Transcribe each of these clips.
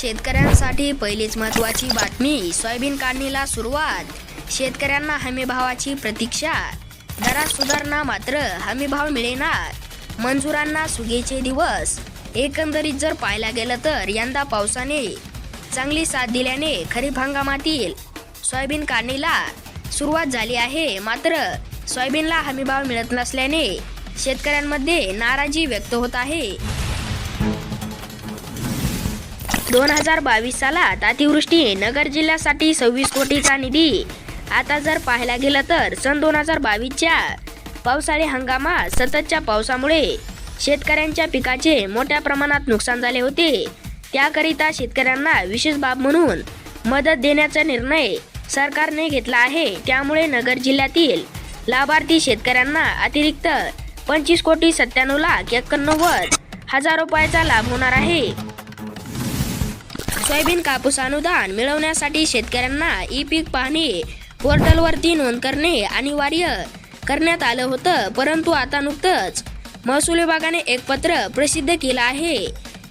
शेतकऱ्यांसाठी पहिलीच महत्त्वाची बातमी सोयाबीन काढणीला सुरुवात. शेतकऱ्यांना हमी भावाची प्रतीक्षा. दरात सुधारणा मात्र हमी भाव मंजुरांना सुगेचे दिवस. एकंदरीत जर पाहायला गेलं तर यंदा पावसाने चांगली साथ दिल्याने खरीप हंगामातील सोयाबीन काढणीला सुरुवात झाली आहे. मात्र सोयाबीनला हमी भाव मिळत नसल्याने शेतकऱ्यांमध्ये नाराजी व्यक्त होत आहे. दोन हजार बावीस सालात अतिवृष्टी नगर जिल्ह्यासाठी सव्वीस कोटीचा निधी. आता जर पाहायला गेलं तर सन दोन हजार बावीसच्या पावसाळी हंगामात सततच्या पावसामुळे शेतकऱ्यांच्या पिकाचे मोठ्या प्रमाणात नुकसान झाले होते. त्याकरिता शेतकऱ्यांना विशेष बाब म्हणून मदत देण्याचा निर्णय सरकारने घेतला आहे. त्यामुळे नगर जिल्ह्यातील लाभार्थी शेतकऱ्यांना अतिरिक्त पंचवीस कोटी सत्त्याण्णव लाख एकोणनव्वद हजार रुपयाचा लाभ होणार आहे. सोयाबीन कापूस अनुदान मिळवण्यासाठी शेतकऱ्यांना ई पीक पाहणी पोर्टलवरती नोंद करणे अनिवार्य करण्यात आलं होतं परंतु आता नुकतंच महसूल विभागाने एक पत्र प्रसिद्ध केलं आहे.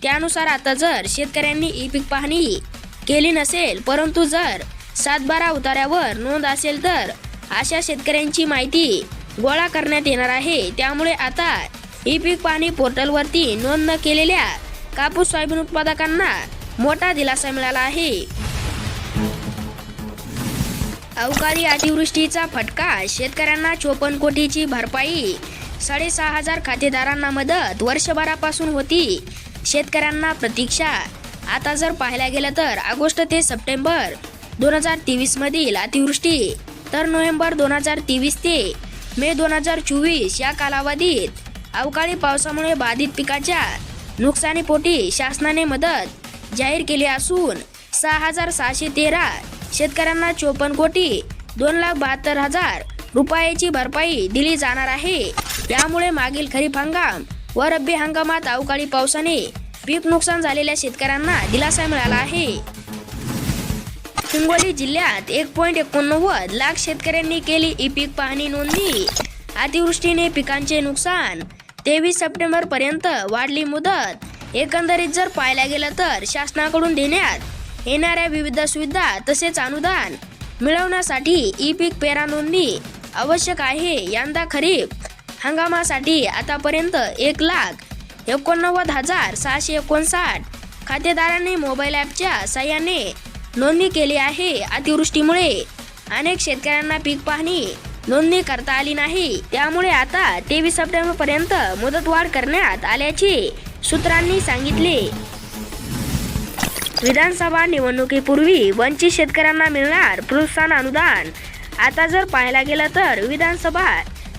त्यानुसार आता जर शेतकऱ्यांनी ई पीक पाहणी केली नसेल परंतु जर सातबारा उतार्यावर नोंद असेल तर अशा शेतकऱ्यांची माहिती गोळा करण्यात येणार आहे. त्यामुळे आता ई पीक पाहणी पोर्टलवरती नोंद न केलेल्या कापूस सोयाबीन उत्पादकांना मोठा दिलासा मिळाला आहे. अवकाळी अतिवृष्टीचा फटका शेतकऱ्यांना चोपन्न कोटीची भरपाई साडेसहा हजार खातेदारांना मदत वर्षभरापासून होती. शेतकऱ्यांना प्रतीक्षा. आता जर पाहायला गेलं तर ऑगस्ट ते सप्टेंबर दोन हजार तेवीस मधील अतिवृष्टी तर नोव्हेंबर दोन हजार तेवीस ते मे दोन हजार चोवीस या कालावधीत अवकाळी पावसामुळे बाधित पिकाच्या नुकसानीपोटी शासनाने मदत जाहीर केले असून सहा हजार सहाशे तेरा शेतकऱ्यांना चोपन्न कोटी दोन लाख बहात्तर हजार रुपयाची भरपाई दिली जाणार आहे. त्यामुळे मागील खरीप हंगाम व रब्बी हंगामात अवकाळी पावसाने पीक नुकसान झालेल्या शेतकऱ्यांना दिलासा मिळाला आहे. हिंगोली जिल्ह्यात एक पॉईंट एकोणनव्वद लाख शेतकऱ्यांनी केली ई पीक पाहणी नोंदणी. अतिवृष्टीने पिकांचे नुकसान तेवीस सप्टेंबर पर्यंत वाढली मुदत. एकंदरीत जर पाहायला गेलं तर शासनाकडून देण्यात येणाऱ्या विविध सुविधा तसेच अनुदान मिळवण्यासाठी ई पीक पेरा नोंदणी आवश्यक आहे. यंदा खरीप हंगामासाठी आतापर्यंत एक लाख एकोणनव्वद हजार सहाशे एकोणसाठ खातेदारांनी मोबाईल ॲपच्या सहाय्याने नोंदणी केली आहे. अतिवृष्टीमुळे अनेक शेतकऱ्यांना पीक पाहणी नोंदणी करता आली नाही. त्यामुळे आता तेवीस सप्टेंबरपर्यंत मुदतवाढ करण्यात आल्याची सूत्रांनी सांगितले. विधानसभा निवडणुकीपूर्वी वंचित शेतकऱ्यांना मिळणार प्रोत्साहन अनुदान. आता जर पाहायला गेलं तर विधानसभा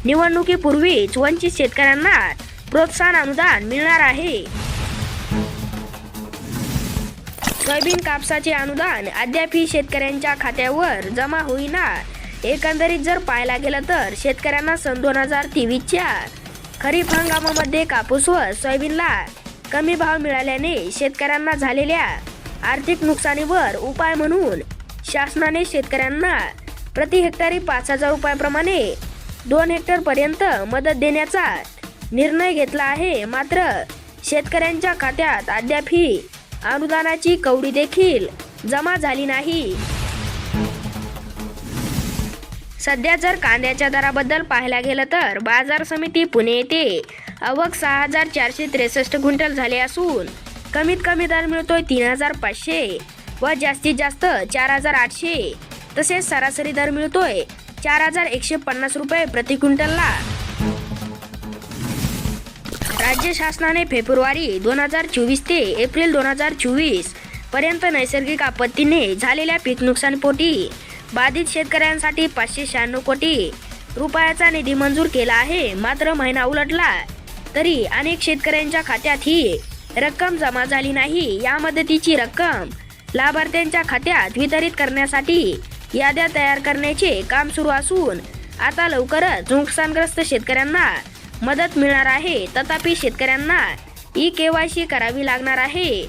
निवडणुकीपूर्वीच वंचित शेतकऱ्यांना प्रोत्साहन अनुदान मिळणार आहे. सोयाबीन कापसाचे अनुदान अद्यापही शेतकऱ्यांच्या खात्यावर जमा होईना. एकंदरीत जर पाहायला गेलं तर शेतकऱ्यांना सन दोन हजार तेवीसच्या खरीप हंगामामध्ये कापूस व सोयाबीनला कमी भाव मिळाल्याने शेतकऱ्यांना झालेल्या आर्थिक नुकसानीवर उपाय म्हणून शासनाने शेतकऱ्यांना प्रति हेक्टरी पाच हजार रुपयाप्रमाणे दोन हेक्टर पर्यंत मदत देण्याचा निर्णय घेतला आहे. मात्र शेतकऱ्यांच्या खात्यात अद्याप ही अनुदानाची कवडी देखील जमा झाली नाही. सध्या जर कांद्याच्या दराबद्दल पाहायला गेलं तर बाजार समिती पुणे येथे अवक सहा हजार चारशे त्रेसष्ट क्विंटल झाले असून कमीत कमी दर मिळतोय तीन हजार पाचशे व जास्तीत जास्त चार हजार आठशे. तसेच सरासरी दर मिळतोय चार हजार एकशे पन्नास रुपये प्रति क्विंटलला. राज्य शासनाने फेब्रुवारी दोन हजार चोवीस ते एप्रिल दोन हजार चोवीसपर्यंत नैसर्गिक आपत्तीने झालेल्या पीक नुकसानपोटी बाधित शेतकऱ्यांसाठी पाचशे शहाण्णव कोटी रुपयाचा निधी मंजूर केला आहे. मात्र महिना उलटला तरी अनेक शेतकऱ्यांच्या खात्यात ही रक्कम जमा झाली नाही. या मदतीची रक्कम लाभार्थ्यांच्या खात्यात वितरित करण्यासाठी याद्या तयार करण्याचे काम सुरू असून आता लवकरच नुकसानग्रस्त शेतकऱ्यांना मदत मिळणार आहे. तथापि शेतकऱ्यांना ई केवायसी करावी लागणार आहे.